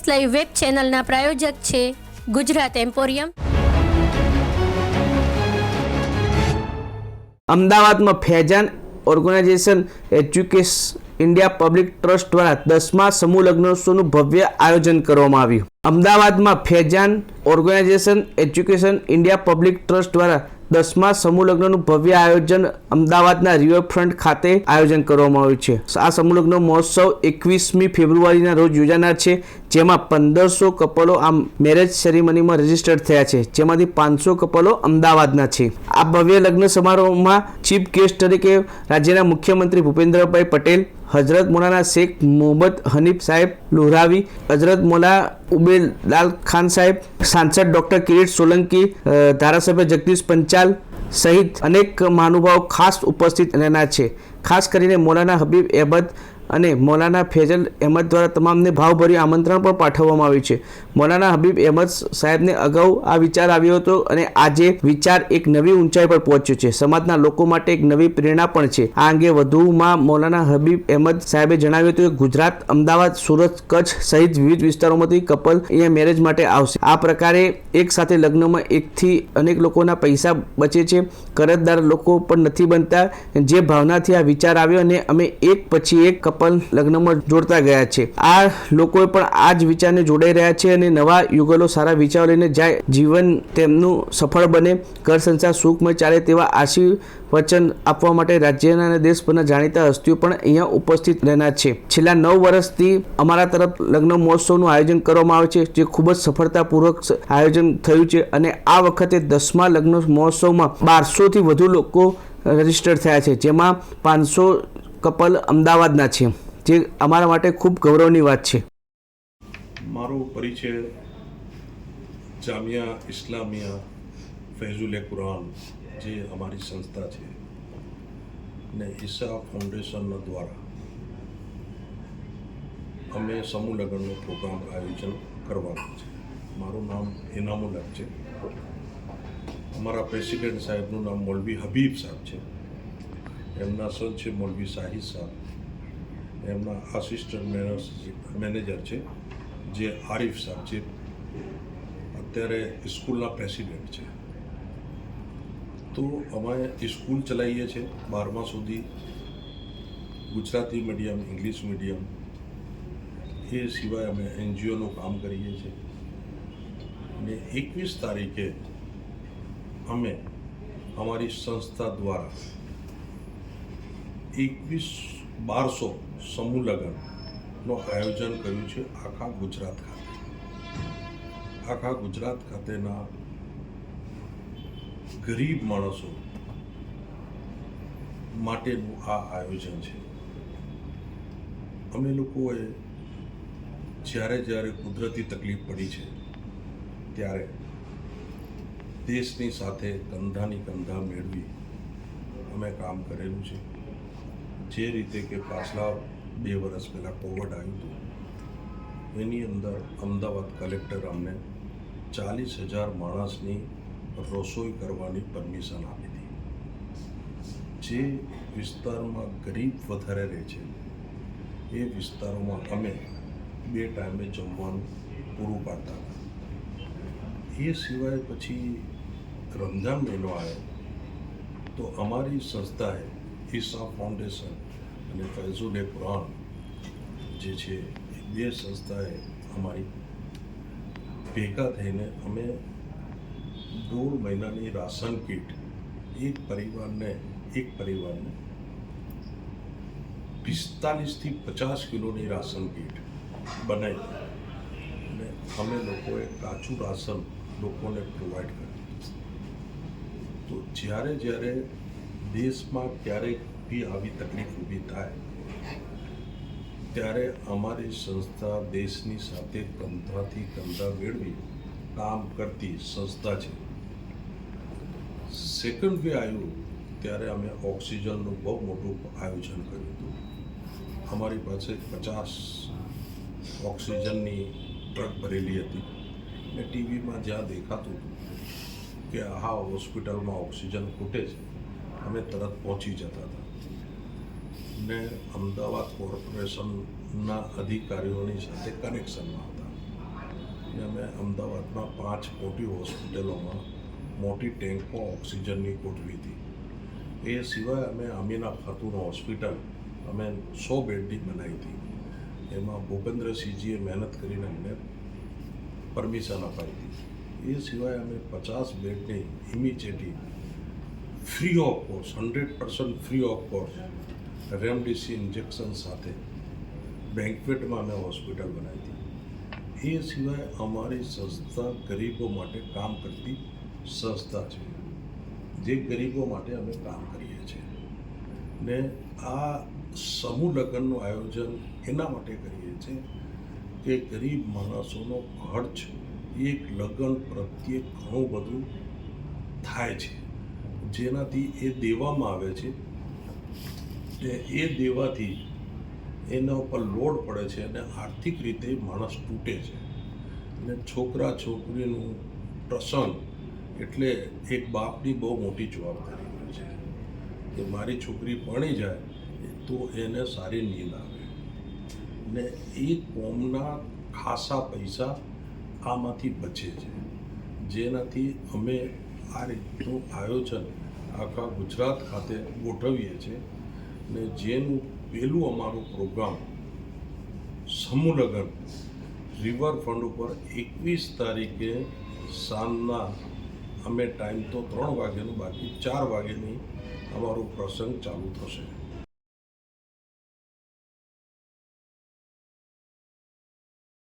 First live web ચેનલના પ્રાયોજક છે Gujarat emporium. અમદાવાદમાં Faizan organisation education India public trust દ્વારા દસમા સમૂહ લગ્નોત્સવનું ભવ્ય આયોજન કરવામાં આવ્યું. અમદાવાદમાં Faizan organisation education India public trust દ્વારા દસમા સમૂહ લગ્નનું ભવ્ય આયોજન અમદાવાદના રિવરફ્રન્ટ ખાતે આયોજન કરવામાં આવ્યું છે. આ સમૂહ લગ્ન મહોત્સવ એકવીસમી ફેબ્રુઆરીના રોજ યોજાનાર છે, જેમાં પંદરસો કપલો આ મેરેજ સેરેમનીમાં રજીસ્ટર્ડ થયા છે, જેમાંથી પાંચસો કપલો અમદાવાદના છે. આ ભવ્ય લગ્ન સમારોહમાં ચીફ ગેસ્ટ તરીકે રાજ્યના મુખ્યમંત્રી ભૂપેન્દ્રભાઈ પટેલ હજરત મોલાના શેખ મોહમ્મદ હનીફ સાહેબ લોહરાવી હજરત મોલા ઉબેલાલ ખાન સાહેબ, સાંસદ ડોક્ટર કિરીટ સોલંકી ધારાસભ્ય જગદીશ પંચાલ સહિત અનેક મહાનુભાવો ખાસ ઉપસ્થિત રહેના છે. ખાસ કરીને મોલાના હબીબ અહેમદ અને મૌલાના ફેજલ અહેમદ દ્વારા તમામને ભાવભર્યું આમંત્રણ પણ પાઠવવામાં આવ્યું છે. મૌલાના હબીબ અહેમદ સાહેબને અગાઉ આ વિચાર આવ્યો હતો અને આજે વિચાર એક નવી ઊંચાઈ પર પહોંચ્યો છે. સમાજના લોકો માટે એક નવી પ્રેરણા પણ છે. આ અંગે વધુમાં મૌલાના હબીબ અહેમદ સાહેબે જણાવ્યું હતું કે ગુજરાત, અમદાવાદ, સુરત, કચ્છ સહિત વિવિધ વિસ્તારોમાંથી કપલ અહીંયા મેરેજ માટે આવશે. આ પ્રકારે એક સાથે લગ્નમાં એકથી અનેક લોકોના પૈસા બચે છે. કરજદાર લોકો પણ નથી બનતા. જે ભાવનાથી આ વિચાર આવ્યો અને અમે એક પછી એક કપલ લગ્નમાં જોડતા ગયા છે. આ લોકો પણ આ જ વિચારને જોડાઈ રહ્યા છે અને નવા યુગલો સારા વિચારો લઈને જાય જીવન તેમનું સફળ બને, ઘર સંસાર સુખમય ચાલે તેવા આશીર્વચન આપવા માટે રાજ્યના અને દેશભરના જાણીતા હસ્તીઓ પણ અહીંયા ઉપસ્થિત રહેનાર છે. છેલ્લા નવ વર્ષથી અમારા તરફ લગ્ન મહોત્સવનું આયોજન કરવામાં આવે છે, જે ખૂબ જ સફળતાપૂર્વક આયોજન થયું છે અને આ વખતે દસમા લગ્ન મહોત્સવમાં બારસોથી વધુ લોકો રજિસ્ટર થયા છે, જેમાં પાંચસો કપલ અમદાવાદના છે જે અમારા માટે ખૂબ ગૌરવની વાત છે. મારો પરિચય જામિયા ઇસ્લામિયા ફૈઝુલ કુરાન જે અમારી સંસ્થા છે ને ઈસા ફાઉન્ડેશન દ્વારા અમે સમૂહ લગ્નનો પ્રોગ્રામ આયોજન કરવાનું છે. મારું નામ ઇનામુલ છે. અમારા પ્રેસિડેન્ટ સાહેબનું નામ મૌલવી હબીબ સાહેબ છે. એમના સન છે મોલવી શાહિદ સાહેબ, એમના આસિસ્ટન્ટ મેનેજર છે, જે આરિફ સાહેબ છે, અત્યારે સ્કૂલના પ્રેસિડેન્ટ છે. તો અમે સ્કૂલ ચલાવીએ છીએ બારમા સુધી, ગુજરાતી મીડિયમ ઇંગ્લિશ મીડિયમ એ સિવાય અમે એનજીઓનું કામ કરીએ છીએ. અને એકવીસ તારીખે અમે અમારી સંસ્થા દ્વારા એકવીસ બારસો સમૂહ લગ્નનું આયોજન કર્યું છે આખા ગુજરાત ખાતે. આખા ગુજરાત ખાતેના ગરીબ માણસો માટેનું આ આયોજન છે. અમે લોકોએ જ્યારે જ્યારે કુદરતી તકલીફ પડી છે ત્યારે દેશની સાથે કંધાની કંધા મેળવી અમે કામ કરેલું છે. જે રીતે કે પાછલા બે વર્ષ પહેલાં કોવિડ આવ્યું હતું, એની અંદર અમદાવાદ કલેક્ટર અમને ચાલીસ હજાર માણસની રસોઈ કરવાની પરમિશન આપી હતી. જે વિસ્તારમાં ગરીબ વધારે રહે છે, એ વિસ્તારોમાં અમે બે ટાઈમે જમવાનું પૂરું પાડતા હતા. એ સિવાય પછી રમઝાન મહિનો આવ્યો, તો અમારી સંસ્થાએ ઈસા ફાઉન્ડેશન અને ફૈઝુલ કુરાન જે છે, એ બે સંસ્થાએ અમારી ભેગા થઈને અમે દોઢ મહિનાની રાશન કીટ એક પરિવારને એક પરિવારને પિસ્તાલીસથી પચાસ કિલોની રાશન કીટ બનાવી અને અમે લોકોએ કાચું રાશન લોકોને પ્રોવાઈડ કર્યું. તો જ્યારે જ્યારે દેશમાં ક્યારેક બી આવી તકલીફ ઊભી થાય, ત્યારે અમારી સંસ્થા દેશની સાથે કંધાથી કંધા મેળવી કામ કરતી સંસ્થા છે. સેકન્ડ વે આવ્યું, ત્યારે અમે ઓક્સિજનનું બહુ મોટું આયોજન કર્યું હતું. અમારી પાસે પચાસ ઓક્સિજનની ટ્રક ભરેલી હતી. ને ટીવીમાં જ્યાં દેખાતું હતું કે આ હોસ્પિટલમાં ઓક્સિજન ખૂટે છે. અમે તરત પહોંચી જતા હતા ને અમદાવાદ કોર્પોરેશનના અધિકારીઓની સાથે કનેક્શનમાં હતા ને અમે અમદાવાદમાં પાંચ મોટી હોસ્પિટલોમાં મોટી ટેન્કો ઓક્સિજનની ગોઠવી હતી એ સિવાય અમે અમીના ખાતુન હોસ્પિટલ અમે સો બેડની બનાવી હતી એમાં ભૂપેન્દ્રસિંહજીએ મહેનત કરીને અમને પરમિશન અપાવી હતી એ સિવાય અમે પચાસ બેડની immediately free of course hundred percent free of course remdesivir injection સાથે બેન્કવેટમાં અમે હોસ્પિટલ બનાવી હતી. એ સિવાય અમારી સંસ્થા ગરીબો માટે કામ કરતી સંસ્થા છે, જે ગરીબો માટે અમે કામ કરીએ છીએ. ને આ સમૂહ લગ્નનું આયોજન એના માટે કરીએ છીએ કે ગરીબ માણસોનો ખર્ચ એક લગ્ન પ્રત્યે ઘણું બધું થાય છે. જેનાથી એ દેવામાં આવે છે એ દેવાથી એના ઉપર લોડ પડે છે અને આર્થિક રીતે માણસ તૂટે છે. અને છોકરા છોકરીનું પ્રસંગ એટલે એક બાપની બહુ મોટી જવાબદારી હોય છે કે મારી છોકરી ભણી જાય તો એને સારી નીંદ આવે. ને એ કોમના ખાસા પૈસા આમાંથી બચે છે. જેનાથી અમે આ રીતનું આયોજન આખા ગુજરાત ખાતે ગોઠવીએ છીએ ને જેનું પહેલું અમારું પ્રોગ્રામ સમૂહ રિવરફ્રન્ટ ઉપર એકવીસ તારીખે સાંજના અમે ટાઈમ તો ત્રણ વાગ્યાનું બાકી ચાર વાગ્યાની અમારો પ્રસંગ ચાલુ થશે.